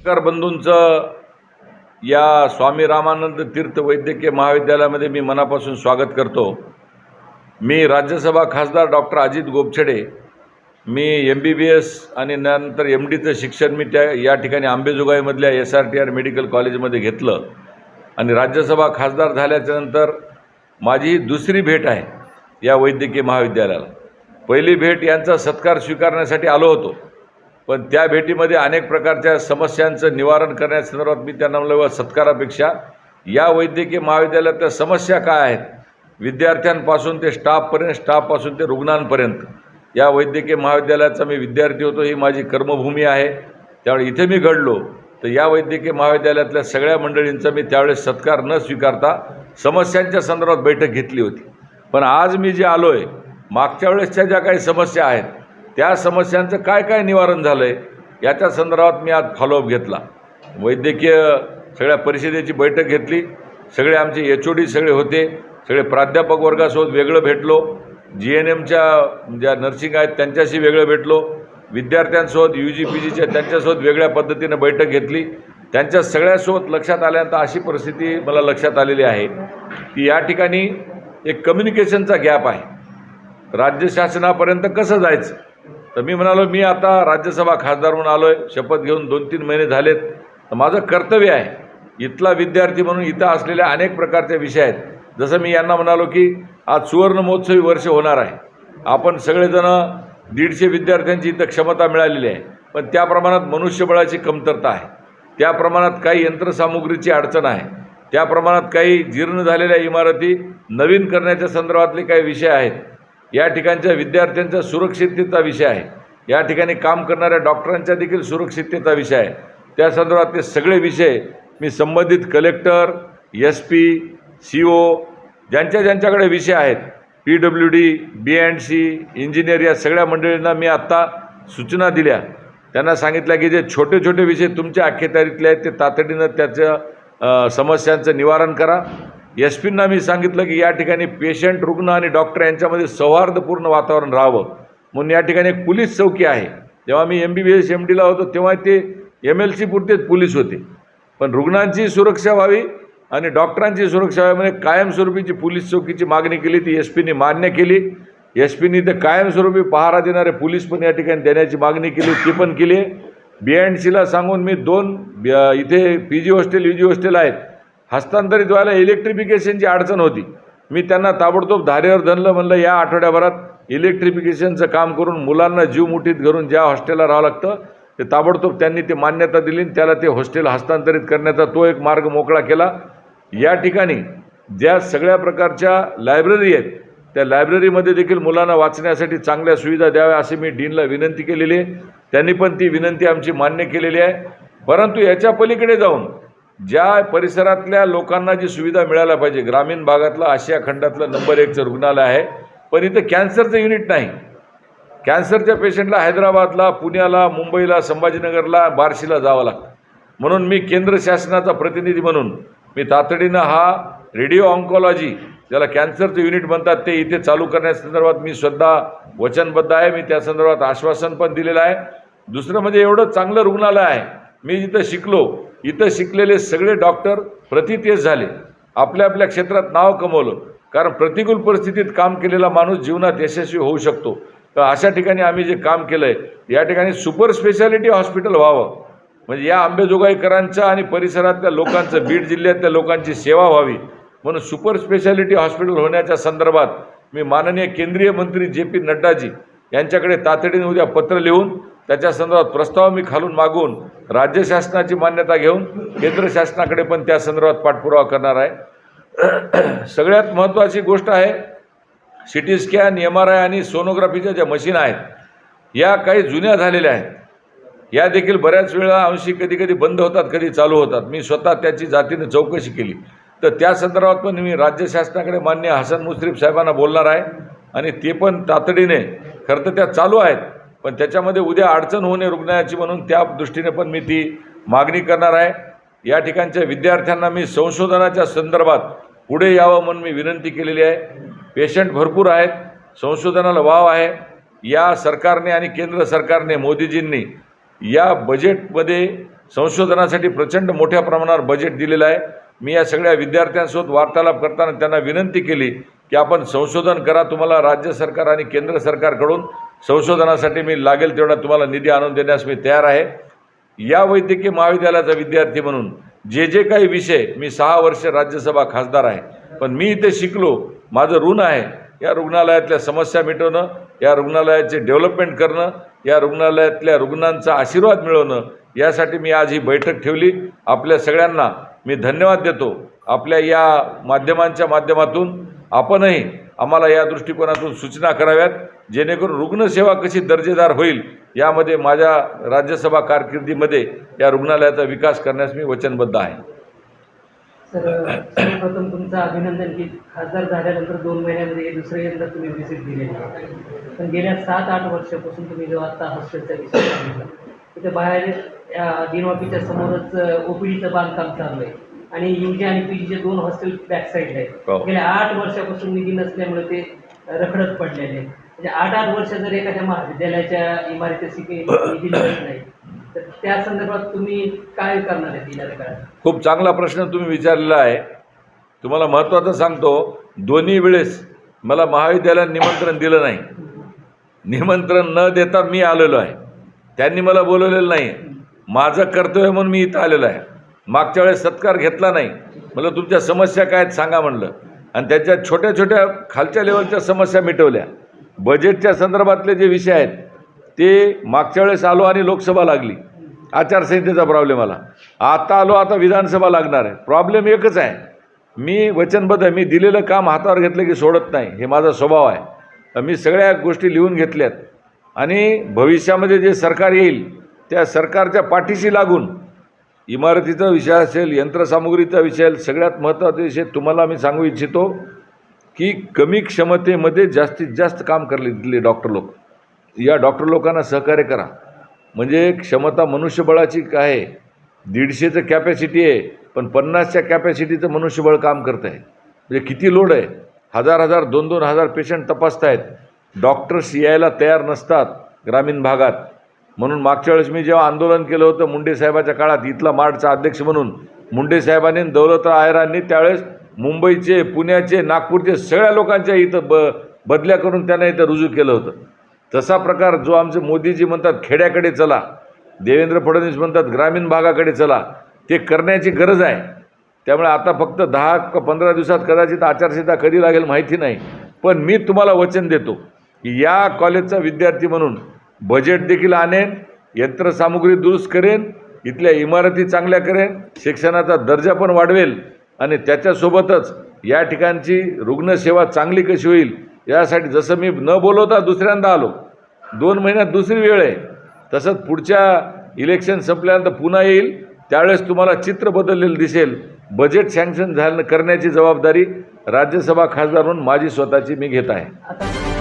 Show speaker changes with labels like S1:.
S1: पत्रकार बंधूंचं या स्वामी रामानंद तीर्थ वैद्यकीय महाविद्यालयामध्ये मी मनापासून स्वागत करतो. मी राज्यसभा खासदार डॉक्टर अजित गोपछडे मी एम बी बी एस आणि नंतर एम डीचं शिक्षण मी त्या या ठिकाणी आंबेजोगाईमधल्या S R T R medical कॉलेजमध्ये घेतलं. आणि राज्यसभा खासदार झाल्याच्यानंतर माझी दुसरी भेट आहे या वैद्यकीय महाविद्यालयाला. पहिली भेट यांचा सत्कार स्वीकारण्यासाठी आलो होतो. पण त्या भेटीमध्ये अनेक प्रकारच्या समस्यांचं निवारण करण्यासंदर्भात मी त्यांना म्हणलं सत्कारापेक्षा या वैद्यकीय महाविद्यालयातल्या समस्या काय आहेत? विद्यार्थ्यांपासून ते स्टाफपर्यंत स्टाफपासून ते रुग्णांपर्यंत. या वैद्यकीय महाविद्यालयाचा मी विद्यार्थी होतो ही माझी कर्मभूमी आहे. त्यावेळी इथे मी घडलो. तर या वैद्यकीय महाविद्यालयातल्या सगळ्या मंडळींचा मी त्यावेळेस सत्कार न स्वीकारता समस्यांच्या संदर्भात बैठक घेतली होती. पण आज मी जे आलो आहे मागच्या वेळेसच्या ज्या काही समस्या आहेत त्या समस्यांचं काय काय निवारण झालं आहे याच्या संदर्भात मी आज फॉलोअप घेतला. वैद्यकीय सगळ्या परिषदेची बैठक घेतली. सगळे आमचे एच ओ डी सगळे होते. सगळे प्राध्यापक वर्गासोबत वेगळं भेटलो. जी एन एमच्या ज्या नर्सिंग आहेत त्यांच्याशी वेगळं भेटलो. विद्यार्थ्यांसोबत यू जी पी जीच्या त्यांच्यासोबत वेगळ्या पद्धतीनं बैठक घेतली. त्यांच्या सगळ्यासोबत लक्षात आल्यानंतर अशी परिस्थिती मला लक्षात आलेली आहे की या ठिकाणी एक कम्युनिकेशनचा गॅप आहे. राज्य शासनापर्यंत कसं जायचं? तर मी म्हणालो मी आता राज्यसभा खासदार म्हणून आलो आहे शपथ घेऊन दोन तीन महिने झालेत. तर माझं कर्तव्य आहे इथला विद्यार्थी म्हणून इथं असलेल्या अनेक प्रकारचे विषय आहेत. जसं मी यांना म्हणालो की आज सुवर्ण महोत्सवी वर्ष होणार आहे. आपण सगळेजणं दीडशे विद्यार्थ्यांची इथं क्षमता मिळालेली आहे. पण त्या प्रमाणात मनुष्यबळाची कमतरता आहे. त्या प्रमाणात काही यंत्रसामुग्रीची अडचण आहे. त्या प्रमाणात काही जीर्ण झालेल्या इमारती नवीन करण्याच्या संदर्भातले काही विषय आहेत. या ठिकाणच्या विद्यार्थ्यांच्या सुरक्षिततेचा विषय आहे. या ठिकाणी काम करणाऱ्या डॉक्टरांच्या देखील सुरक्षिततेचा विषय आहे. त्या संदर्भात ते सगळे विषय मी संबंधित collector S P C O ज्यांच्या ज्यांच्याकडे विषय आहेत P W D B and C engineer या सगळ्या मंडळींना मी आत्ता सूचना दिल्या. त्यांना सांगितलं की जे छोटे छोटे विषय तुमच्या अखेतारीतले आहेत ते तातडीनं त्याचं समस्यांचं निवारण करा. एस पींना मी सांगितलं की या ठिकाणी पेशंट रुग्ण आणि डॉक्टर यांच्यामध्ये सौहार्दपूर्ण वातावरण राहावं. म्हणून या ठिकाणी एक पोलीस चौकी आहे. जेव्हा मी M B B S M डीला होतो तेव्हा ते एम एल सी पुरतेच पोलीस होते. पण रुग्णांची सुरक्षा व्हावी आणि डॉक्टरांची सुरक्षा व्हावी म्हणजे कायमस्वरूपीची पोलीस चौकीची मागणी केली ती एस पीने मान्य केली. एस पीने ते कायमस्वरूपी पहारा देणारे पोलीस पण या ठिकाणी देण्याची मागणी केली ती पण केली. बी अँड सीला सांगून मी दोन इथे P G hostel U G hostel आहेत. हस्तांतरित व्हायला इलेक्ट्रिफिकेशनची अडचण होती. मी त्यांना ताबडतोब धारेवर धनलं म्हणलं या आठवड्याभरात इलेक्ट्रिफिकेशनचं काम करून मुलांना जीव मुठीत घरून ज्या हॉस्टेलला राहावं लागतं ते ताबडतोब त्यांनी ते मान्यता दिली आणि त्याला ते हॉस्टेल हस्तांतरित करण्याचा तो एक मार्ग मोकळा केला. या ठिकाणी ज्या सगळ्या प्रकारच्या लायब्ररी आहेत त्या लायब्ररीमध्ये देखील मुलांना वाचण्यासाठी चांगल्या सुविधा द्याव्या अशी मी डीनला विनंती केलेली आहे. त्यांनी पण ती विनंती आमची मान्य केलेली आहे. परंतु याच्या पलीकडे जाऊन ज्या परिसरातल्या लोकांना जी सुविधा मिळायला पाहिजे ग्रामीण भागातलं आशिया खंडातलं नंबर एकचं रुग्णालय आहे पण इथं कॅन्सरचं युनिट नाही. कॅन्सरच्या पेशंटला हैदराबादला पुण्याला मुंबईला संभाजीनगरला बार्शीला जावं लागतं. म्हणून मी केंद्र शासनाचा प्रतिनिधी म्हणून मी तातडीनं हा रेडिओ ऑन्कॉलॉजी ज्याला कॅन्सरचं युनिट म्हणतात ते इथे चालू करण्यासंदर्भात मी स्वतः वचनबद्ध आहे. मी त्या संदर्भात आश्वासन पण दिलेलं आहे. दुसरं म्हणजे एवढं चांगलं रुग्णालय आहे. मी जिथं शिकलो इथं शिकलेले सगळे डॉक्टर प्रतितेज झाले. आपल्या आपल्या क्षेत्रात नाव कमवलं. कारण प्रतिकूल परिस्थितीत काम केलेला माणूस जीवनात यशस्वी होऊ शकतो. तर अशा ठिकाणी आम्ही जे काम केलं आहे या ठिकाणी सुपर स्पेशालिटी हॉस्पिटल व्हावं. म्हणजे या आंबेजोगाईकरांच्या आणि परिसरातल्या लोकांचं बीड जिल्ह्यातल्या लोकांची सेवा व्हावी. म्हणून सुपर स्पेशालिटी हॉस्पिटल होण्याच्या संदर्भात मी माननीय केंद्रीय मंत्री जे पी नड्डाजी यांच्याकडे तातडीने उद्या पत्र लिहून त्याच्या संदर्भात प्रस्ताव मी खालून मागून राज्य शासनाची मान्यता घेऊन केंद्र शासनाकडे पण त्या संदर्भात पाठपुरावा करणार आहे. सगळ्यात महत्त्वाची गोष्ट आहे C T scan M R I आणि सोनोग्राफीच्या ज्या मशीन आहेत या काही जुन्या झालेल्या आहेत. या देखील बऱ्याच वेळा अंशी कधी कधी बंद होतात कधी चालू होतात. मी स्वतः त्याची जातीने चौकशी केली. तर त्या संदर्भात पण मी राज्य शासनाकडे मान्य हसन मुश्रीफ साहेबांना बोलणार आहे आणि ते पण तातडीने खरं तर त्या चालू आहेत. पण त्याच्यामध्ये उद्या अडचण होणे रुग्णाची म्हणून त्या दृष्टीने पण मी ती मागणी करणार आहे. या ठिकाणच्या विद्यार्थ्यांना मी संशोधनाच्या संदर्भात पुढे यावं म्हणून मी विनंती केलेली आहे. पेशंट भरपूर आहेत संशोधनाला वाव आहे. या सरकारने आणि केंद्र सरकारने मोदीजींनी या बजेटमध्ये संशोधनासाठी प्रचंड मोठ्या प्रमाणावर बजेट दिलेलं आहे. मी या सगळ्या विद्यार्थ्यांसोबत वार्तालाप करताना त्यांना विनंती केली की आपण संशोधन करा तुम्हाला राज्य सरकार आणि केंद्र सरकारकडून. संशोधनासाठी मी लागेल तेवढा तुम्हाला निधी आणून देण्यास मी तयार आहे. या वैद्यकीय महाविद्यालयाचा विद्यार्थी म्हणून जे जे काही विषय मी सहा वर्ष राज्यसभा खासदार आहे पण मी इथे शिकलो माझं ऋण आहे या रुग्णालयातल्या समस्या मिटवणं या रुग्णालयाचे डेव्हलपमेंट करणं या रुग्णालयातल्या रुग्णांचा आशीर्वाद मिळवणं यासाठी मी आज ही बैठक ठेवली. आपल्या सगळ्यांना मी धन्यवाद देतो. आपल्या या माध्यमांच्या माध्यमातून आपणही आम्हाला या दृष्टिकोनातून सूचना कराव्यात जेणेकरून रुग्णसेवा कशी दर्जेदार होईल यामध्ये माझ्या राज्यसभा कारकिर्दीमध्ये या रुग्णालयाचा विकास करण्यास मी वचनबद्ध आहे.
S2: सर सर्वप्रथम तुमचं अभिनंदन की खासदार झाल्यानंतर दोन महिन्यामध्ये हे दुसरे यंदा तुम्ही व्हिजिट दिले पण गेल्या सात आठ वर्षापासून तुम्ही जो आता हॉस्टेलचा विषय तिथे बाहेर या दिनवापीच्या समोरच ओपीडीचं बांधकाम चालू आहे. आणि युजी आणि पीजीचे दोन हॉस्टेल बॅक साईडला
S1: हो.
S2: आहेत गेल्या आठ वर्षापासून निधी नसल्यामुळे ते रखडत पडलेले आहेत. म्हणजे आठ आठ वर्ष जर एखाद्या महाविद्यालयाच्या इमारतीची काही निधी मिळत नाही तर त्या संदर्भात तुम्ही काय करणार आहे येणाऱ्या काळात?
S1: खूप चांगला प्रश्न तुम्ही विचारलेला आहे. तुम्हाला महत्त्वाचं सांगतो दोन्ही वेळेस मला महाविद्यालयात निमंत्रण दिलं नाही. निमंत्रण न देता मी आलेलो आहे. त्यांनी मला बोलवलेलं नाही. माझं कर्तव्य म्हणून मी इथं आलेलो आहे. मागच्या वेळेस सत्कार घेतला नाही. मला तुमच्या समस्या काय आहेत सांगा म्हणलं. आणि त्याच्या छोट्या छोट्या खालच्या लेवलच्या समस्या मिटवल्या. बजेटच्या संदर्भातले जे विषय आहेत ते मागच्या वेळेस आलो आणि लोकसभा लागली. आचारसंहितेचा प्रॉब्लेम आला. आता आलो आता विधानसभा लागणार आहे. प्रॉब्लेम एकच आहे. मी वचनबद्ध आहे. मी दिलेलं काम हातावर घेतलं की सोडत नाही. हे माझा स्वभाव आहे. तर मी सगळ्या गोष्टी लिहून घेतल्यात. आणि भविष्यामध्ये जे सरकार येईल त्या सरकारच्या पाठीशी लागून इमारतीचा विषय असेल यंत्रसामुग्रीचा विषय असेल सगळ्यात महत्त्वाचा विषय तुम्हाला मी सांगू इच्छितो की कमी क्षमतेमध्ये जास्तीत जास्त काम करले दिले डॉक्टर लोक. या डॉक्टर लोकांना सहकार्य करा. म्हणजे क्षमता मनुष्यबळाची काय आहे. दीडशेचं कॅपॅसिटी आहे पण पन्नासच्या कॅपॅसिटीचं मनुष्यबळ काम करत आहे म्हणजे किती लोड आहे? हजार हजार दोन दोन हजार पेशंट तपासत आहेत डॉक्टर्स यायला तयार नसतात ग्रामीण भागात. म्हणून मागच्या वेळेस मी जेव्हा आंदोलन केलं होतं मुंडे साहेबाच्या काळात इथला मार्डचा अध्यक्ष म्हणून मुंडे साहेबांनी दौलत दौलतराव आयरांनी त्यावेळेस मुंबईचे पुण्याचे नागपूरचे सगळ्या लोकांच्या इथं ब बदल्या करून त्यांना इथं रुजू केलं होतं. तसा प्रकार जो आमचे मोदीजी म्हणतात खेड्याकडे चला देवेंद्र फडणवीस म्हणतात ग्रामीण भागाकडे चला ते करण्याची गरज आहे. त्यामुळे आता फक्त दहा क पंधरा दिवसात कदाचित आचारसंहिता कधी लागेल माहिती नाही पण मी तुम्हाला वचन देतो की या कॉलेजचा विद्यार्थी म्हणून बजेट देखील आणेन यंत्रसामुग्री दुरुस्त करेन इथल्या इमारती चांगल्या करेन शिक्षणाचा दर्जा पण वाढवेल आणि त्याच्यासोबतच या ठिकाणची रुग्णसेवा चांगली कशी होईल यासाठी जसं मी न बोलवता दुसऱ्यांदा आलो दोन महिन्यात दुसरी वेळ आहे तसंच पुढच्या इलेक्शन संपल्यानंतर पुन्हा येईल त्यावेळेस तुम्हाला चित्र बदललेलं दिसेल बजेट सँक्शन झालं करण्याची जबाबदारी राज्यसभा खासदार म्हणून माझी स्वतःची मी घेत आहे.
S2: आता